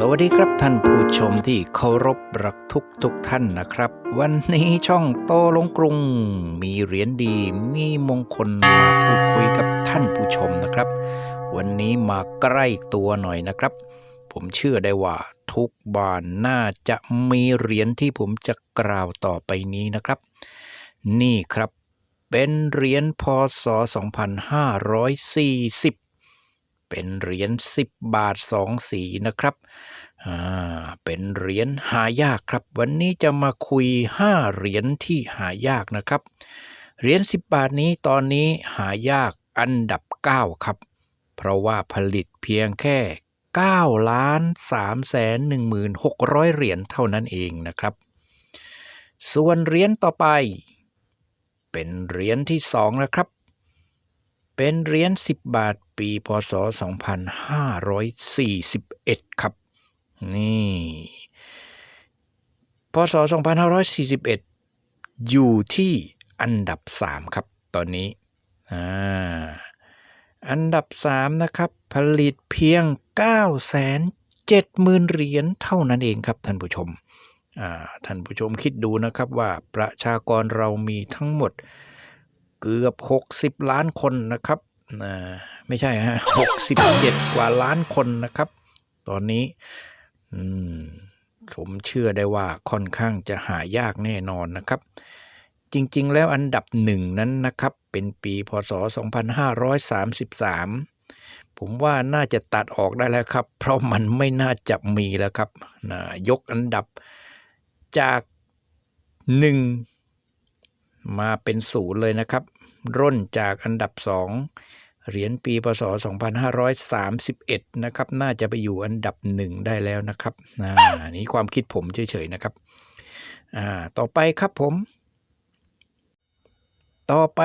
สวัสดีครับท่านผู้ชมที่เคารพรักทุกทุกท่านนะครับ วันนี้ช่องโตลงกรุง มีเหรียญดีมีมงคลมาพูดคุยกับท่านผู้ชมนะครับ วันนี้มาใกล้ตัวหน่อยนะครับ ผมเชื่อได้ว่าทุกบ้านน่าจะมีเหรียญที่ผมจะกล่าวต่อไปนี้นะครับ นี่ครับเป็นเหรียญพศ 2540 เป็นเหรียญ10 บาท 2 สีนะครับอ่าเป็นเหรียญหายากครับ วันนี้จะมาคุย 5 เหรียญที่หายากนะครับ เหรียญ10 บาทนี้ตอนนี้หายากอันดับ 9 ครับ เพราะว่าผลิตเพียงแค่9ล้าน3แสน1,600 เหรียญเท่านั้นเองนะครับ ส่วนเหรียญต่อไป เป็นเหรียญที่ 2 นะครับ เป็นเหรียญ10 บาท ปี พศ 2541 ครับ นี่ พศ 2541 อยู่ที่อันดับ 3 ครับ ตอนนี้ อ่า อันดับ 3 นะครับ ผลิตเพียง 970,000 เหรียญเท่านั้นเองครับ ท่านผู้ชม อ่า ท่านผู้ชมคิดดูนะครับว่าประชากรเรามีทั้งหมดเกือบ 60 ล้านคนนะครับนะ ไม่ใช่ฮะ67กว่าล้านคนนะครับ ตอนนี้ อืม ผมเชื่อได้ว่าค่อนข้างจะหายากแน่นอนนะครับ จริง ๆ แล้วอันดับหนึ่งนั้นนะครับ เป็นปีพศ 2533 ผมว่าน่าจะตัดออกได้แล้วครับ เพราะมันไม่น่าจะมีแล้วครับนะยกอันดับจากหนึ่งมาเป็นศูนย์เลยนะครับ ร่นจากอันดับสอง เหรียญปีพศ 2531 นะครับ น่าจะไปอยู่อันดับหนึ่งได้แล้วนะครับอ่านี่ความคิดผมเฉยๆนะครับ อ่า ต่อไปครับผม ต่อไป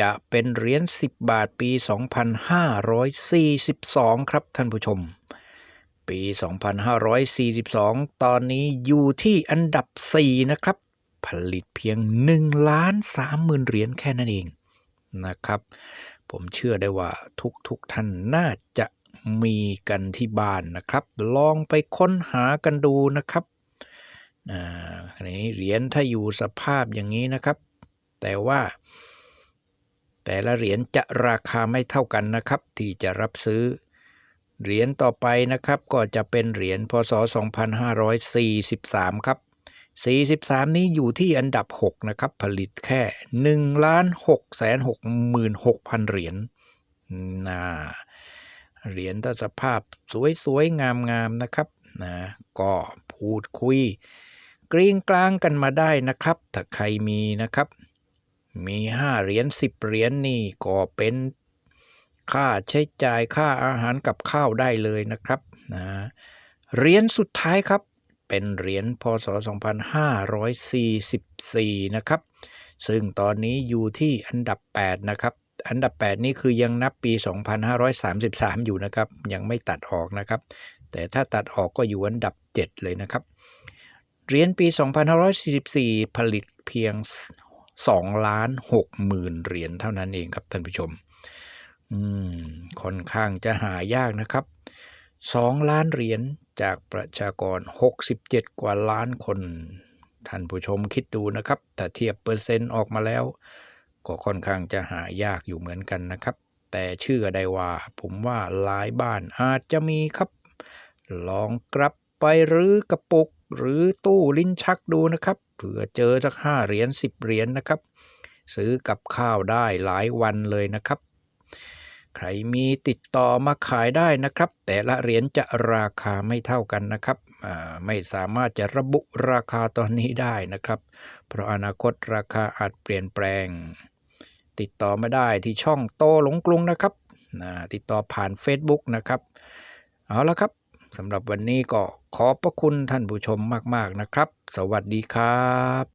จะเป็นเหรียญ 10 บาทปี 2542 ครับท่านผู้ชม ปี 2542 ตอนนี้อยู่ที่อันดับ 4 นะครับ ผลิตเพียง1ล้าน30,000เหรียญแค่นั้นเองนะครับ ผมเชื่อได้ว่าทุกๆทท่านน่าจะมีกันที่บ้านนะครับ ลองไปค้นหากันดูนะครับอ่าอันนี้เหรียญถ้าอยู่สภาพอย่างนี้นะครับ แต่ว่า แต่ละเหรียญจะราคาไม่เท่ากันนะครับ ที่จะรับซื้อเหรียญต่อไปนะครับ ก็จะเป็นเหรียญพศ 2543 ครับ 43 นี้อยู่ที่อันดับ 6 นะครับ ผลิตแค่1ล้าน6แสน66,000 เหรียญนะเหรียญถ้าสภาพสวยๆ งามๆ นะครับนะก็พูดคุย กรีงกลางกันมาได้นะครับ ถ้าใครมีนะครับ มี 5 เหรียญ10 เหรียญนี่ก็เป็นค่าใช้จ่ายค่าอาหารกับข้าวได้เลยนะครับนะเหรียญสุดท้ายครับ เป็นเหรียญพศ 2544 นะครับ ซึ่งตอนนี้อยู่ที่อันดับ 8 นะครับ อันดับ 8 นี่คือยังนับปี 2533 อยู่นะครับ ยังไม่ตัดออกนะครับ แต่ถ้าตัดออกก็อยู่อันดับ 7 เลยนะครับ เหรียญปี 2544 ผลิตเพียง2ล้าน6หมื่นเหรียญเท่านั้นเองครับท่านผู้ชม อืม ค่อนข้างจะหายากนะครับ 2 ล้านเหรียญ จากประชากร 67 กว่าล้านคน ท่านผู้ชมคิดดูนะครับ ถ้าเทียบเปอร์เซ็นต์ออกมาแล้ว ก็ค่อนข้างจะหายากอยู่เหมือนกันนะครับ แต่เชื่อได้ว่า ผมว่าหลายบ้านอาจจะมีครับ ลองกลับไปหรือกระปุกหรือตู้ลิ้นชักดูนะครับเผื่อเจอสักห้าเหรียญสิบเหรียญนะครับ ซื้อกับข้าวได้หลายวันเลยนะครับ ใครมีติดต่อมาขายได้นะครับ แต่ละเหรียญจะราคาไม่เท่ากันนะครับไม่สามารถจะระบุราคาตอนนี้ได้นะครับ เพราะอนาคตราคาอาจเปลี่ยนแปลง ติดต่อไมาได้ที่ช่องโตหลงกรุงนะครับติดต่อผ่าน Facebook นะครับ เอาละครับสำหรับวันนี้ก็ขอบพระคุณท่านผู้ชมมาก ๆ นะครับ สวัสดีครับ